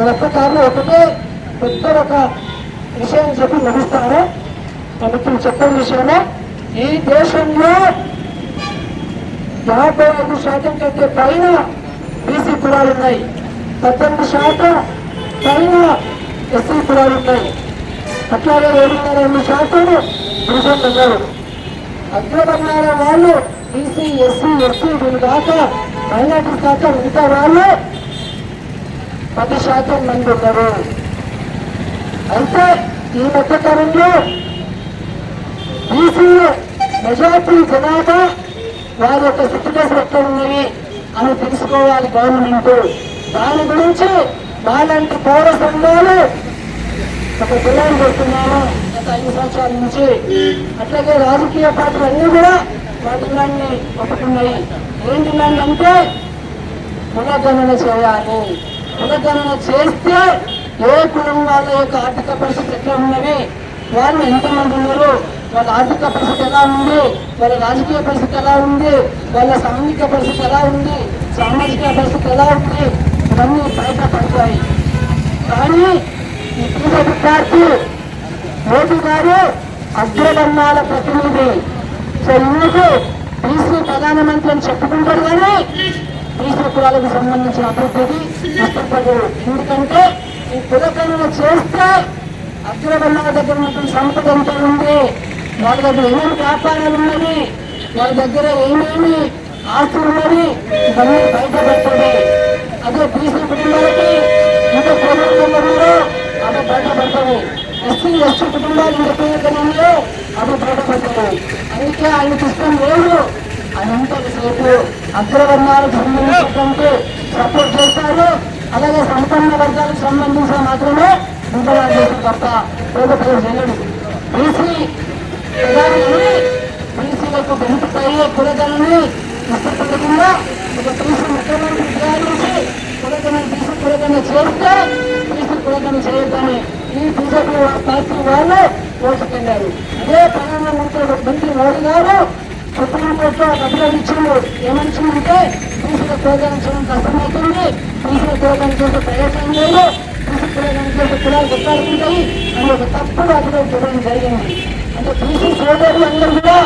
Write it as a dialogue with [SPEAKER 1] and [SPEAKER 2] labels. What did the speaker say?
[SPEAKER 1] ఒక్కసారి ఒకటే పెద్ద ఒక విషయం చెప్పి ముగిస్తాను. ప్రభుత్వం చెప్పిన విషయంలో ఈ దేశంలో యాభై ఐదు శాతం కంటే పైన బీసీ కులాలు ఉన్నాయి. పద్దెనిమిది శాతం పైన ఎస్సీ కులాలు ఉన్నాయి. అట్లాగే ఏడున్నర ఎనిమిది శాతం పురుషులు ఉన్నారు. అగ్రవర్ణాల వాళ్ళు బీసీ ఎస్సీ ఎస్సీ వీళ్ళు దాకా మైనార్టీ శాతం మిగతా వాళ్ళు పది శాతం మంది ఉన్నారు. అయితే ఈ మధ్య కాలంలో బీసీలో మెజార్టీ జనాభా వారి యొక్క స్థితిగతులు ఎక్కడ ఉన్నవి అని తెలుసుకోవాలి గవర్నమెంట్. దాని గురించి మాలాంటి పౌర సంఘాలు ఒక డిమాండ్ చేస్తున్నాను గత ఐదు సంవత్సరాల నుంచి. అట్లాగే రాజకీయ పార్టీలు అన్నీ కూడా వాటి డిమాండ్ని ఒప్పుకున్నాయి. ఏం డిమాండ్ అంటే పునర్గణన చేయాలి. పునర్గణన చేస్తే ఏ కులం వాళ్ళ యొక్క ఆర్థిక పరిస్థితి ఎట్లా ఉన్నవి వాళ్ళు ఎంతమంది ఉన్నారు వాళ్ళ ఆర్థిక పరిస్థితి ఎలా ఉంది? వాళ్ళ రాజకీయ పరిస్థితి ఎలా ఉంది? వాళ్ళ సాంఘిక పరిస్థితి ఎలా ఉంది? సామాజిక పరిస్థితి ఎలా ఉంది? ఇవన్నీ బయటపడతాయి కానీ ఈ బీజేపీ పార్టీ మోదీ గారు అగ్రవర్ణాల ప్రతినిధి. సో ఇందుకు బీసీ ప్రధానమంత్రి అని చెప్పుకుంటారు కానీ కులాలకు సంబంధించిన అభివృద్ధికి నష్టపోయారు ఎందుకంటే ఈ పురకరణ చేస్తే అగ్రవర్ణాల దగ్గర ఉన్నటువంటి సంపద ఎంత ఉంది. వాళ్ళ దగ్గర ఏమేమి వ్యాపారాలు ఉన్నవి వాళ్ళ దగ్గర ఏమేమి ఆస్తులు ఉన్నవి ఇవన్నీ బయటపడుతుంది అదే బీసీ కుటుంబాలకి ఇంకా ప్రభుత్వం ఉన్నారో అవి బయటపడతాయి ఎస్సీ ఎస్టీ కుటుంబాలు ఇంకా పేరుకనంలో అవి బయటపడతాయి అందుకే ఆయన ఇష్టం లేదు. ఎంతసేపు అగ్రవర్ణాలకు సంబంధించినటువంటి సపోర్ట్ చేస్తారు అలాగే సంపన్న వర్గాలకు సంబంధించిన మాత్రమే విధానాలు చేస్తారు తప్ప ప్రభుత్వం చేయడు బీసీ ప్రధాని బీసీలకు బెనిఫిట్ అయ్యే కులగలని ఇష్టపడకుండా ఒక బీసీ ముఖ్యమంత్రి ప్రయాణించి కులగన బీసీ కులగన చేస్తే బీసీ కులగన చేయొద్దని ఈ బీజేపీ పార్టీ వాళ్ళు ఓటు ఓటుకెళ్ళారు అదే ప్రధానమంత్రి మంత్రి మోడీ గారు సుప్రీంకోర్టులో డబ్బులు ఇచ్చిండు ఏమనిచ్చిందంటే బీసీల కులగన చేయడం కష్టమవుతుంది. బీసీల కులగన చేసే ప్రయోజనం లేదు. బీసీ కులగన చేసే కులాలు కొట్లాడుకుంటాయి. అని ఒక తప్పుడు అభివృద్ధి చేయడం జరిగింది. అంటే బీసీ సోదరులు అందరూ కూడా